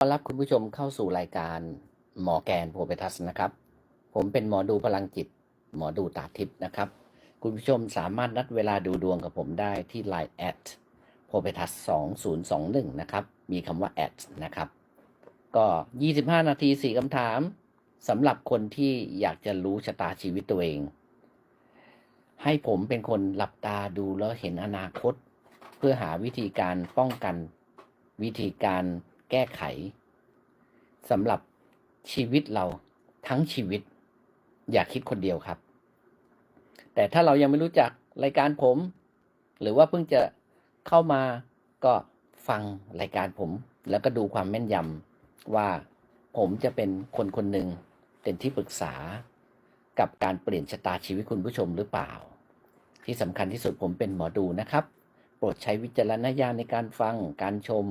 ต้อนรับคุณผู้ชมเข้าสู่รายการหมอแกนโพเปทัสนะครับ ผมเป็นหมอดูพลังจิต หมอดูตาทิพย์นะครับ คุณผู้ชมสามารถนัดเวลาดูดวงกับผมได้ที่ Line แอดโพเปทัส2021นย์สองหนึ่งนะครับ มีคำว่าแอดนะครับ ก็25นาที4คำถามสำหรับคนที่อยากจะรู้ชะตาชีวิตตัวเอง ให้ผมเป็นคนหลับตาดูแล้วเห็นอนาคต เพื่อหาวิธีการป้องกันวิธีการ แก้ไขสำหรับชีวิตเราทั้งชีวิต อย่าคิดคนเดียวครับ แต่ถ้าเรายังไม่รู้จักรายการผม หรือว่าเพิ่งจะเข้ามาก็ฟังรายการผม แล้วก็ดูความแม่นยำว่าผมจะเป็นคนคนหนึ่งเป็นที่ปรึกษากับการเปลี่ยนชะตาชีวิตคุณผู้ชมหรือเปล่า ที่สำคัญที่สุดผมเป็นหมอดูนะครับ โปรดใช้วิจารณญาณในการฟังการชม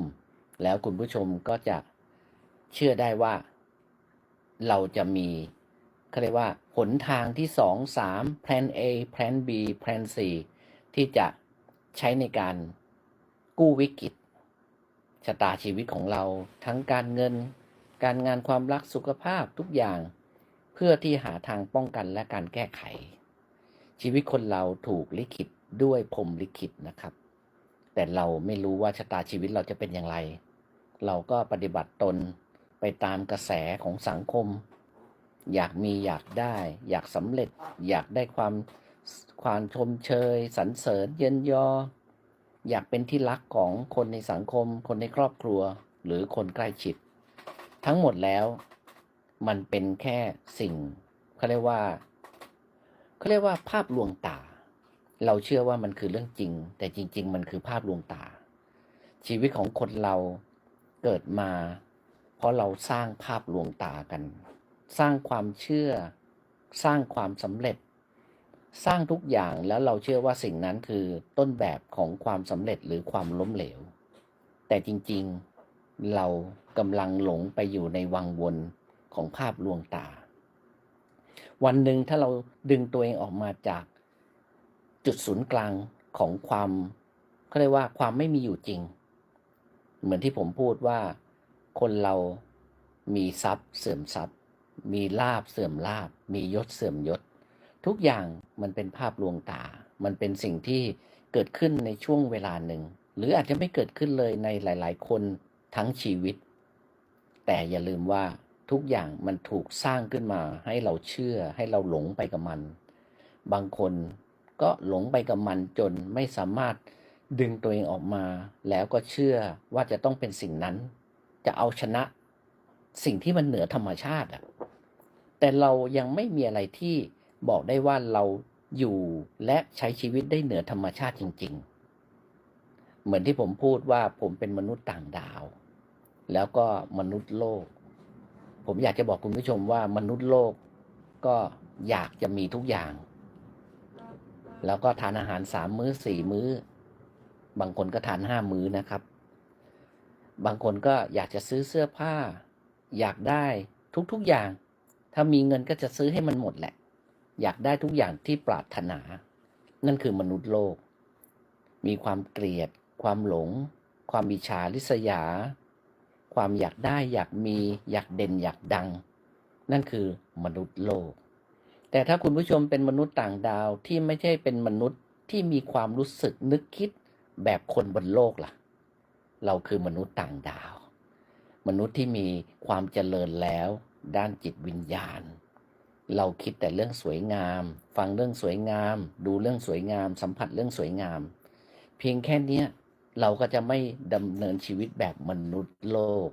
แล้วคุณผู้ชมก็จะเชื่อได้ว่า เราจะมีเขาเรียกว่าหนทางที่สองสามแพลน A แพลน B แพลน C ที่จะใช้ในการกู้วิกฤตชะตาชีวิตของเราทั้งการเงิน การงานความรักสุขภาพทุกอย่าง เพื่อที่หาทางป้องกันและการแก้ไข ชีวิตคนเราถูกลิขิตด้วยพรมลิขิตนะครับ แต่เราไม่รู้ว่าชะตาชีวิตเราจะเป็นอย่างไร เราก็ปฏิบัติตนไปตามกระแสของสังคม อยากมีอยากได้ อยากสำเร็จ อยากได้ความความชมเชยสรรเสริญเยินยอ อยากเป็นที่รักของคนในสังคม คนในครอบครัว หรือคนใกล้ชิด ทั้งหมดแล้วมันเป็นแค่สิ่งเขาเรียกว่าเขาเรียกว่าภาพลวงตา เราเชื่อว่ามันคือเรื่องจริง แต่จริง ๆ มันคือภาพลวงตา ชีวิตของคนเรา เกิดมา เพราะเราสร้างภาพลวงตากัน สร้างความเชื่อ สร้างความสำเร็จ สร้างทุกอย่างแล้วเราเชื่อว่าสิ่งนั้นคือต้นแบบของความสำเร็จหรือความล้มเหลว แต่จริงๆเรากำลังหลงไปอยู่ในวังวนของภาพลวงตา วันหนึ่งถ้าเราดึงตัวเองออกมาจากจุดศูนย์กลางของความเขาเรียกว่าความไม่มีอยู่จริง เหมือนที่ผมพูดว่าคนเรามีทรัพย์เสื่อมทรัพย์ มีลาบเสื่อมลาบ มียศเสื่อมยศ ทุกอย่างมันเป็นภาพลวงตา มันเป็นสิ่งที่เกิดขึ้นในช่วงเวลาหนึ่ง หรืออาจจะไม่เกิดขึ้นเลยในหลาย ๆ คนทั้งชีวิต แต่อย่าลืมว่าทุกอย่างมันถูกสร้างขึ้นมาให้เราเชื่อให้เราหลงไปกับมัน บางคนก็หลงไปกับมันจนไม่สามารถ ดึงตัวเองออกมา แล้วก็เชื่อว่าจะต้องเป็นสิ่งนั้น จะเอาชนะสิ่งที่มันเหนือธรรมชาติอะแต่เรายังไม่มีอะไรที่บอกได้ว่าเราอยู่และใช้ชีวิตได้เหนือธรรมชาติจริง ๆ เหมือนที่ผมพูดว่าผมเป็นมนุษย์ต่างดาว แล้วก็มนุษย์โลก ผมอยากจะบอกคุณผู้ชมว่ามนุษย์โลกก็อยากจะมีทุกอย่าง แล้วก็ทานอาหารสามมื้อสี่มื้อ บางคนก็ทานห้ามื้อนะครับ บางคนก็อยากจะซื้อเสื้อผ้า อยากได้ทุกๆอย่าง ถ้ามีเงินก็จะซื้อให้มันหมดแหละ อยากได้ทุกอย่างที่ปรารถนา นั่นคือมนุษย์โลก มีความเกลียด ความหลง ความอิจฉาริษยา ความอยากได้อยากมีอยากเด่นอยากดัง นั่นคือมนุษย์โลก แต่ถ้าคุณผู้ชมเป็นมนุษย์ต่างดาวที่ไม่ใช่เป็นมนุษย์ที่มีความรู้สึกนึกคิด แบบคนบนโลกล่ะ เราคือมนุษย์ต่างดาว มนุษย์ที่มีความเจริญแล้ว ด้านจิตวิญญาณ เราคิดแต่เรื่องสวยงาม ฟังเรื่องสวยงาม ดูเรื่องสวยงาม สัมผัสเรื่องสวยงาม เพียงแค่นี้เราก็จะไม่ดำเนินชีวิตแบบมนุษย์โลก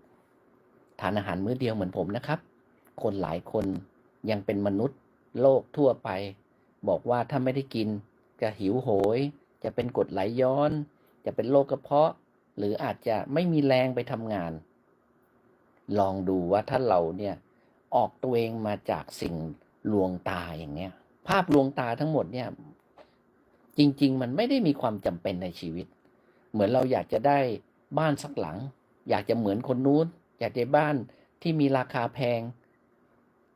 ทานอาหารมื้อเดียวเหมือนผมนะครับ คนหลายคนยังเป็นมนุษย์โลกทั่วไป บอกว่าถ้าไม่ได้กินจะหิวโหย จะเป็นกรดไหลย้อน จะเป็นโรคกระเพาะ หรืออาจจะไม่มีแรงไปทำงาน ลองดูว่าถ้าเราเนี่ยออกตัวเองมาจากสิ่งลวงตาอย่างเงี้ย ภาพลวงตาทั้งหมดเนี่ย จริง ๆ มันไม่ได้มีความจำเป็นในชีวิต เหมือนเราอยากจะได้บ้านสักหลัง อยากจะเหมือนคนนู้น อยากได้บ้านที่มีราคาแพง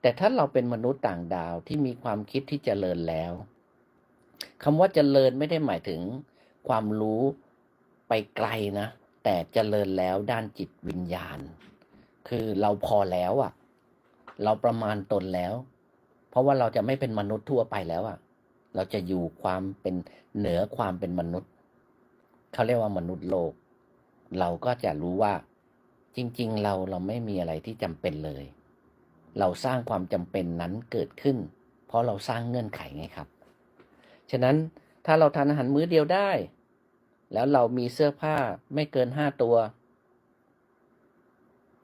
แต่ถ้าเราเป็นมนุษย์ต่างดาวที่มีความคิดที่จเจริญแล้วคำว่าเจริญไม่ได้หมายถึงความรู้ ไปไกลนะ แต่เจริญแล้วด้านจิตวิญญาณ คือเราพอแล้วอะเราประมาณตนแล้ว เพราะว่าเราจะไม่เป็นมนุษย์ทั่วไปแล้วอะ เราจะอยู่ความเป็นเหนือความเป็นมนุษย์ เขาเรียกว่ามนุษย์โลก เราก็จะรู้ว่า จริง ๆ เราเราไม่มีอะไรที่จำเป็นเลย เราสร้างความจำเป็นนั้นเกิดขึ้น เพราะเราสร้างเงื่อนไขไงครับ ฉะนั้นถ้าเราทานอาหารมื้อเดียวได้ แล้วเรามีเสื้อผ้าไม่เกินห้าตัว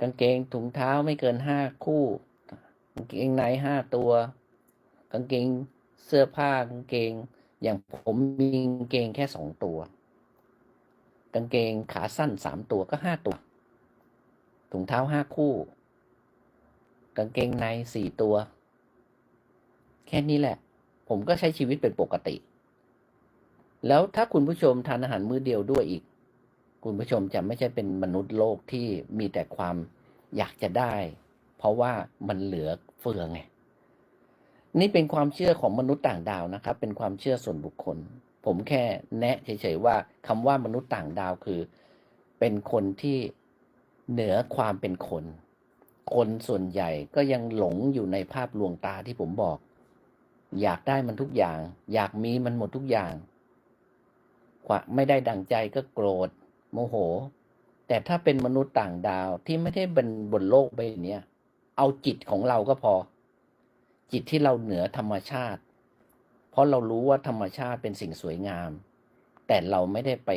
กางเกงถุงเท้าไม่เกินห้าคู่ กางเกงในห้าตัว กางเกงเสื้อผ้ากางเกง อย่างผมมีกางเกงแค่สองตัว กางเกงขาสั้นสามตัวก็ห้าตัว ถุงเท้าห้าคู่ กางเกงในสี่ตัว แค่นี้แหละ ผมก็ใช้ชีวิตเป็นปกติ แล้วถ้าคุณผู้ชมทานอาหารมื้อเดียวด้วยอีก คุณผู้ชมจะไม่ใช่เป็นมนุษย์โลกที่มีแต่ความอยากจะได้ เพราะว่ามันเหลือเฟือไงนี่เป็นความเชื่อของมนุษย์ต่างดาวนะครับ เป็นความเชื่อส่วนบุคคล ผมแค่แนะเฉยๆว่าคำว่ามนุษย์ต่างดาวคือ เป็นคนที่เหนือความเป็นคน คนส่วนใหญ่ก็ยังหลงอยู่ในภาพลวงตาที่ผมบอก อยากได้มันทุกอย่าง อยากมีมันหมดทุกอย่าง ไม่ได้ดังใจก็โกรธ โมโห แต่ถ้าเป็นมนุษย์ต่างดาวที่ไม่ได้บนบนโลกใบนี้เอาจิตของเราก็พอ จิตที่เราเหนือธรรมชาติ เพราะเรารู้ว่าธรรมชาติเป็นสิ่งสวยงาม แต่เราไม่ได้ไป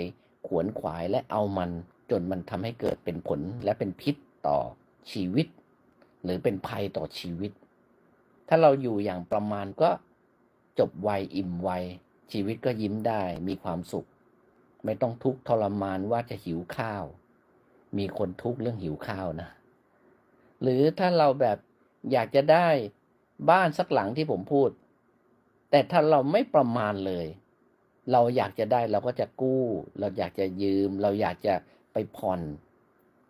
ขวนขวายและเอามัน จนมันทำให้เกิดเป็นผลและเป็นพิษต่อชีวิต หรือเป็นภัยต่อชีวิต ถ้าเราอยู่อย่างประมาณก็จบไวอิ่มไวชีวิตก็ยิ้มได้มีความสุข ไม่ต้องทุกข์ทรมานว่าจะหิวข้าว มีคนทุกข์เรื่องหิวข้าวนะ หรือถ้าเราแบบอยากจะได้บ้านสักหลังที่ผมพูด แต่ถ้าเราไม่ประมาณเลย เราอยากจะได้เราก็จะกู้ เราอยากจะยืม เราอยากจะไปผ่อน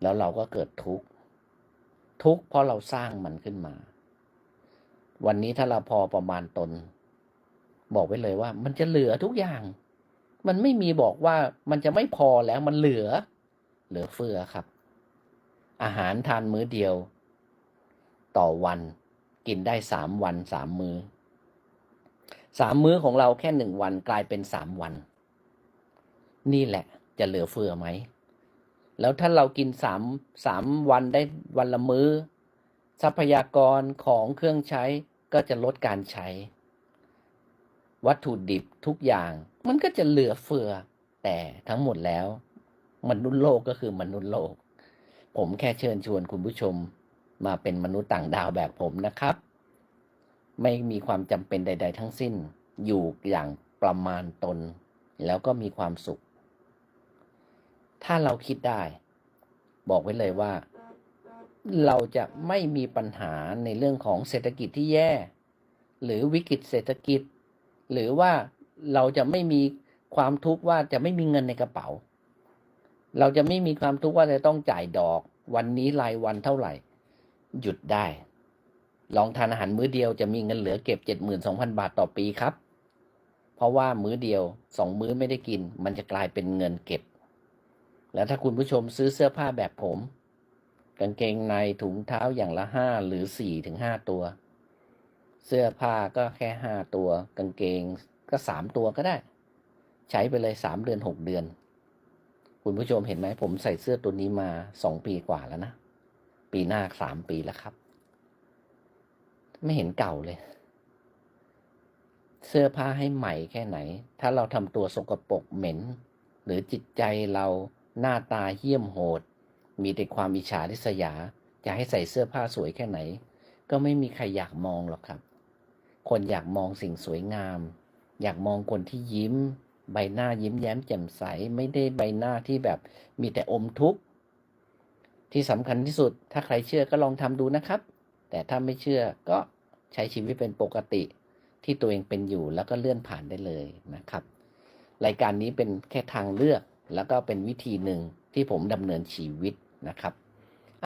แล้วเราก็เกิดทุกข์ทุกข์เพราะเราสร้างมันขึ้นมา วันนี้ถ้าเราพอประมาณตน บอกไว้เลยว่ามันจะเหลือทุกอย่าง มันไม่มีบอกว่ามันจะไม่พอแล้วมันเหลือ เหลือเฟือครับ อาหารทานมื้อเดียว ต่อวัน กินได้สามวันสามมือ้อสามมื้อของเราแค่หนึ่งวันกลายเป็นสามวัน นี่แหละจะเหลือเฟือไหม แล้วถ้าเรากินสามสามวันได้วันละมื้อ ทรัพยากรของเครื่องใช้ก็จะลดการใช้ วัตถุดิบทุกอย่าง มันก็จะเหลือเฟือ แต่ทั้งหมดแล้ว มนุษย์โลกก็คือมนุษย์โลก ผมแค่เชิญชวนคุณผู้ชมมาเป็นมนุษย์ต่างดาวแบบผมนะครับ ไม่มีความจำเป็นใด ๆ ทั้งสิ้น อยู่อย่างประมาณตน แล้วก็มีความสุข ถ้าเราคิดได้ บอกไว้เลยว่า เราจะไม่มีปัญหาในเรื่องของเศรษฐกิจที่แย่ หรือวิกฤตเศรษฐกิจ หรือว่าเราจะไม่มีความทุกข์ว่าจะไม่มีเงินในกระเป๋า เราจะไม่มีความทุกข์ว่าจะต้องจ่ายดอก วันนี้รายวันเท่าไหร่ หยุดได้ ลองทานอาหารมื้อเดียวจะมีเงินเหลือเก็บเจ็ดหมื่นสองพันบาทต่อปีครับ เพราะว่ามื้อเดียวสองมื้อไม่ได้กิน มันจะกลายเป็นเงินเก็บ แล้วถ้าคุณผู้ชมซื้อเสื้อผ้าแบบผม กางเกงในถุงเท้าอย่างละห้าหรือสี่ถึงห้าตัว เสื้อผ้าก็แค่ห้าตัวกางเกงก็สามตัวก็ได้ ใช้ไปเลยสามเดือนหกเดือน คุณผู้ชมเห็นไหมผมใส่เสื้อตัวนี้มาสองปีกว่าแล้วนะ ปีหน้าสามปีแล้วครับ ไม่เห็นเก่าเลย เสื้อผ้าให้ใหม่แค่ไหน ถ้าเราทำตัวสกปรกเหม็น หรือจิตใจเราหน้าตาเหี้ยมโหด มีแต่ความอิจฉาริษยาจะให้ใส่เสื้อผ้าสวยแค่ไหน ก็ไม่มีใครอยากมองหรอกครับ คนอยากมองสิ่งสวยงาม อยากมองคนที่ยิ้ม ใบหน้ายิ้มแย้มแจ่มใส ไม่ได้ใบหน้าที่แบบมีแต่อมทุกข์ที่สำคัญที่สุด ถ้าใครเชื่อก็ลองทำดูนะครับ แต่ถ้าไม่เชื่อก็ใช้ชีวิตเป็นปกติที่ตัวเองเป็นอยู่แล้วก็เลื่อนผ่านได้เลยนะครับ รายการนี้เป็นแค่ทางเลือกแล้วก็เป็นวิธีหนึ่งที่ผมดำเนินชีวิตนะครับ